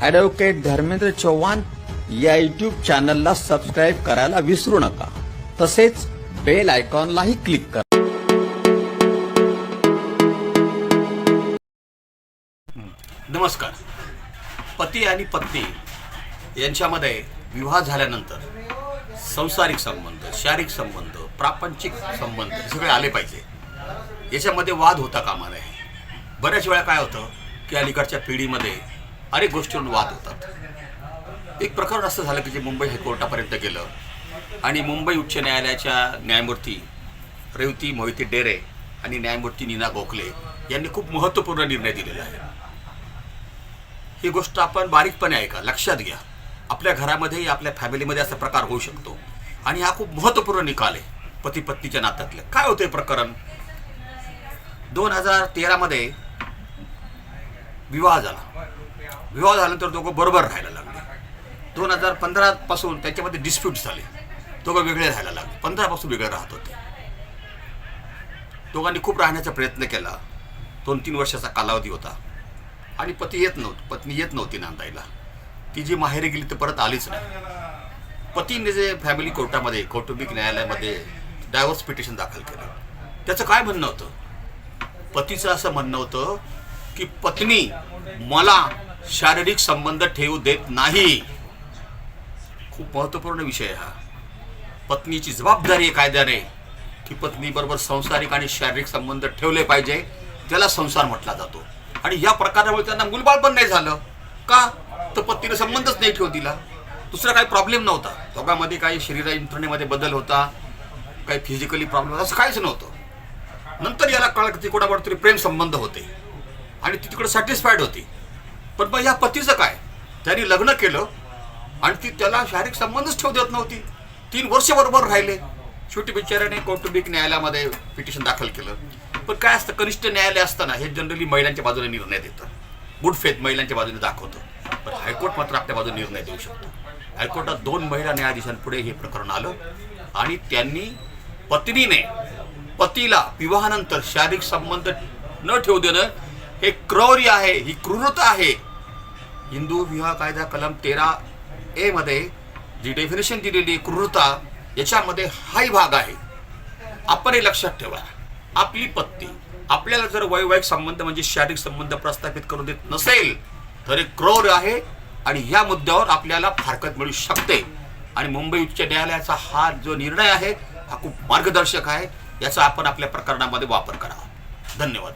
Advocate Dharmendra Chavan या YouTube चॅनलला subscribe करायला विसरू नका. तसेच बेल आयकॉनलाही क्लिक करा. नमस्कार. पती आणि पत्नी यांच्यामध्ये विवाह झाल्यानंतर संसारिक संबंध शारीरिक संबंध प्रापंचिक संबंध हे सगळे आले पाहिजे. याच्यामध्ये वाद होता कामा नये. बऱ्याच वेळा काय होतं की अलीकडच्या पिढीमध्ये अनेक गोष्टीवरून वाद होतात. एक प्रकरण असं झालं की जे मुंबई हायकोर्टापर्यंत गेलं. आणि मुंबई उच्च न्यायालयाच्या न्यायमूर्ती रेवती मोहिते डेरे आणि न्यायमूर्ती नीना गोखले यांनी खूप महत्त्वपूर्ण निर्णय दिलेला आहे. ही गोष्ट आपण बारीकपणे ऐका लक्षात घ्या. आपल्या घरामध्ये आपल्या फॅमिलीमध्ये असा प्रकार होऊ शकतो. आणि हा खूप महत्त्वपूर्ण निकाल आहे पती पत्नीच्या नात्यातलं. काय होतं हे प्रकरण? दोन हजार तेरामध्ये विवाह झाला. विवाह झाल्यानंतर दोघं बरोबर राहायला लागले. दोन हजार पंधरापासून त्याच्यामध्ये डिस्प्यूट झाले. दोघं वेगळे राहायला लागले. पंधरापासून वेगळे राहत होते. दोघांनी खूप राहण्याचा प्रयत्न केला. दोन तीन वर्षाचा कालावधी होता. आणि पती येत नव्हतं पत्नी येत नव्हती नांदायला. ती जी माहेरी गेली तर परत आलीच नाही. पतीने जे फॅमिली कोर्टामध्ये कौटुंबिक न्यायालयामध्ये डायव्हर्स पिटिशन दाखल केलं. त्याचं काय म्हणणं होतं? पतीचं असं म्हणणं होतं की पत्नी मला शारीरिक संबंध ठेवू देत नाही. खूप महत्त्वपूर्ण विषय हा. पत्नीची जबाबदारी आहे कायद्याने. की पत्नीबरोबर संसारिक आणि शारीरिक संबंध ठेवले पाहिजे त्याला संसार म्हटला जातो. आणि या प्रकारामुळे त्यांना मुलबाळ पण नाही झालं. का? तर पत्नीने संबंधच नाही ठेवू दिला. दुसरा काही प्रॉब्लेम नव्हता. दोघांमध्ये काही शरीर यंत्रणेमध्ये बदल होता. काही फिजिकली प्रॉब्लेम होता. असं काहीच नव्हतं. नंतर याला कळलं की तिकडं तरी प्रेम संबंध होते. आणि ती तिकडं सॅटिस्फाईड होती. पण मग या पतीचं काय? त्यांनी लग्न केलं आणि ती त्याला शारीरिक संबंधच ठेवू देत नव्हती. तीन वर्ष बरोबर राहिले. शेवटी बिचाऱ्याने कौटुंबिक न्यायालयामध्ये पिटिशन दाखल केलं. पण काय असतं कनिष्ठ न्यायालय असताना हे जनरली महिलांच्या बाजूने निर्णय देतं. गुड फेथ महिलांच्या बाजूने दाखवतं. पण हायकोर्ट मात्र आपल्या बाजूने निर्णय देऊ शकतो. हायकोर्टात दोन महिला न्यायाधीशांपुढे हे प्रकरण आलं आणि त्यांनी पत्नीने पतीला विवाहानंतर शारीरिक संबंध न ठेवू देणं हे क्रौर्य आहे ही क्रूरता आहे. हिंदू विवाह कायदा कलम तेरा ए मध्ये जी डेफिनेशन दिलेली क्रूरता याच्यामध्ये हाही भाग आहे. आपण हे लक्षात ठेवा. आपली पत्नी आपल्याला जर वैवाहिक संबंध म्हणजे शारीरिक संबंध प्रस्थापित करून देत नसेल तर एक क्रौर आहे आणि या मुद्द्यावर आपल्याला फारकत मिळू शकते. आणि मुंबई उच्च न्यायालयाचा हा जो निर्णय आहे हा खूप मार्गदर्शक आहे. याचा आपण आपल्या प्रकरणामध्ये वापर करावा. धन्यवाद.